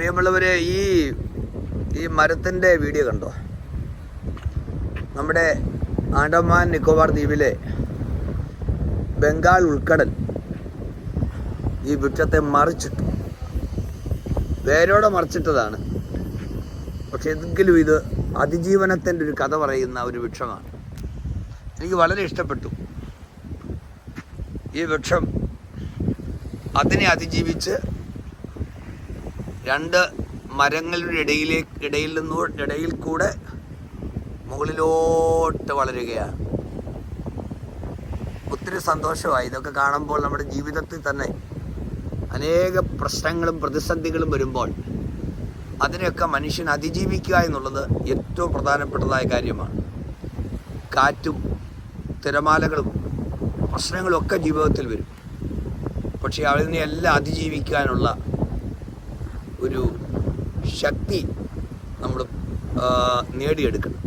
പ്രിയമുള്ളവരെ ഈ ഈ മരത്തിന്റെ വീഡിയോ കണ്ടോ? നമ്മുടെ ആൻഡമാൻ നിക്കോബാർ ദ്വീപിലെ ബംഗാൾ ഉൾക്കടൽ ഈ വൃക്ഷത്തെ മറിച്ചിട്ടു. വേരോടെ മറിച്ചിട്ടതാണ്. പക്ഷെ എങ്കിലും ഇത് അതിജീവനത്തിന്റെ ഒരു കഥ പറയുന്ന ഒരു വൃക്ഷമാണ്. എനിക്ക് വളരെ ഇഷ്ടപ്പെട്ടു. ഈ വൃക്ഷം അതിനെ അതിജീവിച്ച് രണ്ട് മരങ്ങളുടെ ഇടയിലേക്ക് ഇടയിൽ നിന്നു ഇടയിൽ കൂടെ മുകളിലോട്ട് വളരുകയാണ്. ഒത്തിരി സന്തോഷമായി. ഇതൊക്കെ കാണുമ്പോൾ നമ്മുടെ ജീവിതത്തിൽ തന്നെ അനേക പ്രശ്നങ്ങളും പ്രതിസന്ധികളും വരുമ്പോൾ അതിനെയൊക്കെ മനുഷ്യൻ അതിജീവിക്കുക എന്നുള്ളത് ഏറ്റവും പ്രധാനപ്പെട്ടതായ കാര്യമാണ്. കാറ്റും തിരമാലകളും പ്രശ്നങ്ങളും ഒക്കെ ജീവിതത്തിൽ വരും. പക്ഷേ അതിനെയെല്ലാം അതിജീവിക്കാനുള്ള ഒരു ശക്തി നമ്മൾ നേടിയെടുക്കണം.